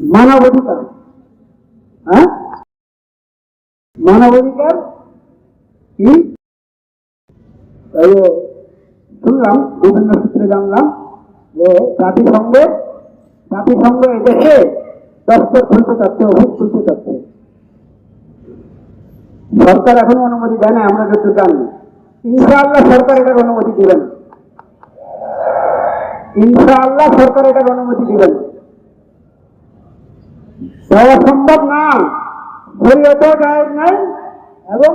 মানব অধিকার হ্যাঁ? মানব অধিকার কি শুনলাম, বিভিন্ন সূত্রে জানলাম যে জাতিসংঘ জাতিসংঘ এদেশে দপ্তর খুলতে চাচ্ছে অফিস খুলতে চাচ্ছে সরকার এখনও অনুমতি দেয় না আমরা যত জানি। ইনশাআল্লাহ সরকার এটার অনুমতি দিবেন। ইনশাআল্লাহ সরকার এটার অনুমতি দিবেন। দেওয়া সম্ভব না। শরীয়তেও জায়েজ নাই এবং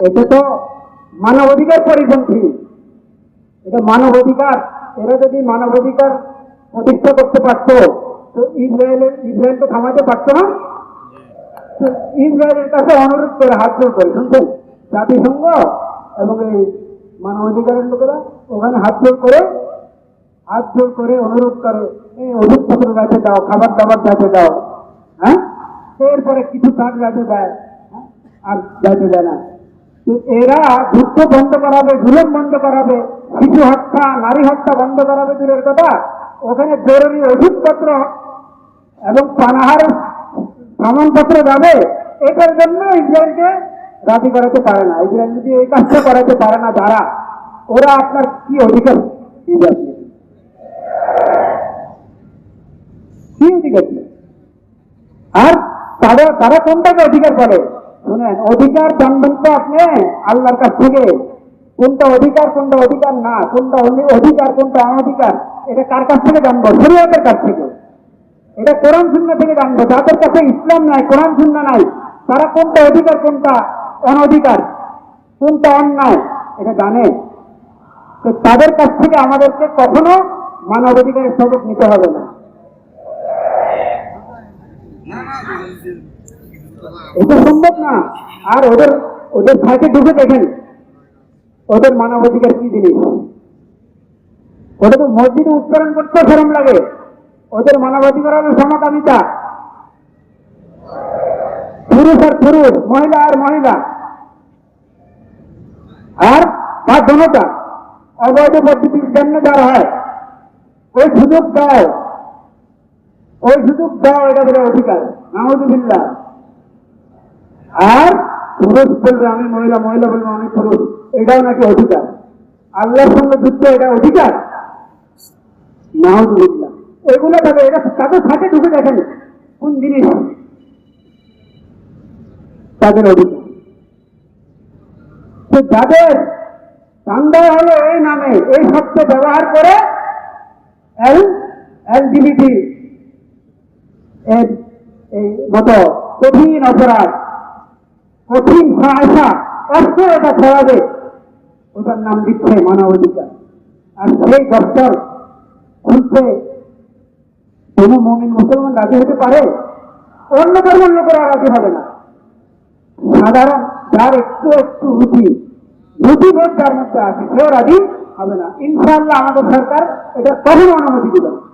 এটা তো মানবাধিকার পরিপন্থী। এটা মানবাধিকার। এরা যদি মানবাধিকার প্রতিষ্ঠা করতে পারতো, তো ইসরায়েলের ইসরায়েল তো থামাতে পারতো না। তো ইসরায়েলের কাছে অনুরোধ করে হাত জোর করে শুনছেন? জাতিসংঘ এবং এই মানবাধিকারের লোকেরা ওখানে হাত জোর করে, হাত জোর করে অনুরোধ করে, এই ওষুধপত্র গাছে দাও খাবার দাবার গাছে দাও হ্যাঁ? এরপরে কিছু কাজ গাছে দেয় হ্যাঁ? আর গাছে দেয় না। এরা যুদ্ধ বন্ধ করাবে জুলুম বন্ধ করাবে, শিশু হত্যা, নারী হত্যা বন্ধ করাবে দূরের কথা। ওখানে জরুরি ওষুধপত্র এবং পানাহারের প্রমাণপত্র যাবে। এটার জন্য ইসরায়েলকে রাজি করাতে পারে না। ইসরায়েল যদি এই কাজটা করাতে পারে না, যারা, ওরা আপনার কি অধিকার দিবে আপনি? কি অধিকার দিবে? আর তারা তারা কোনটাকে অধিকার করে? শুনেন, অধিকার জানবেন তো আপনি আল্লাহর কাছ থেকে। কোনটা অধিকার কোনটা অধিকার না, কোনটা অধিকার, কোনটা অনধিকার, এটা কার কাছ থেকে জানব? শরীয়তের কাছ থেকে। এটা কোরআন শূন্য থেকে জানব। যাদের কাছে ইসলাম নাই, কোরআন শূন্য নাই, তারা কোনটা অধিকার, কোনটা অনধিকার, কোনটা অন্যায়, এটা জানে। তো তাদের কাছ থেকে আমাদেরকে কখনো মানবাধিকারের সবক নিতে হবে না। এটা সম্ভব না। আর ওদের ওদের সাথে ঢুকে দেখেন। ওদের মানবাধিকার কি জিনিস? ওটা তো মসজিদে উচ্চারণ করতে শরম লাগে। ওদের মানবাধিকার হলো সমকামিতা। পুরুষ আর পুরুষ, মহিলা আর মহিলা। আর তার জনতা অবৈধ পদ্ধতির জন্য যারা হয়। ওই সুযোগ দাও। ওই সুযোগ দাও, এটা অধিকার। আর পুরুষ বলবে আমি মহিলা মহিলা বলবে আমি পুরুষ। এটাও নাকি অধিকার। আল্লাহর সঙ্গে যুদ্ধ এটা অধিকার? এগুলো তাদের এটা তাদের সাথে ঢুকে দেখেন? কোন জিনিস? তাদের অধিকার। যাদের চান্দা হলো এই নামে, এই শব্দ ব্যবহার করে এল এলজিবিটি, এর মতো কঠিন অপরাধ, কঠিন সহায়তা, অস্থিরতা ছড়াবে। ওটার নাম দিচ্ছে মানবাধিকার। আর সেই দপ্তর খুলতে কোন মমিন মুসলমান রাজি হতে পারে? অন্য ধর্মের লোকেরা রাজি হবে না। সাধারণ যার একটু একটু রুচি রুচি বোধ যার মধ্যে আছে, সেও রাজি হবে না। ইনশাআল্লাহ আমাদের সরকার এটা কখনো অনুমতি দিবে। না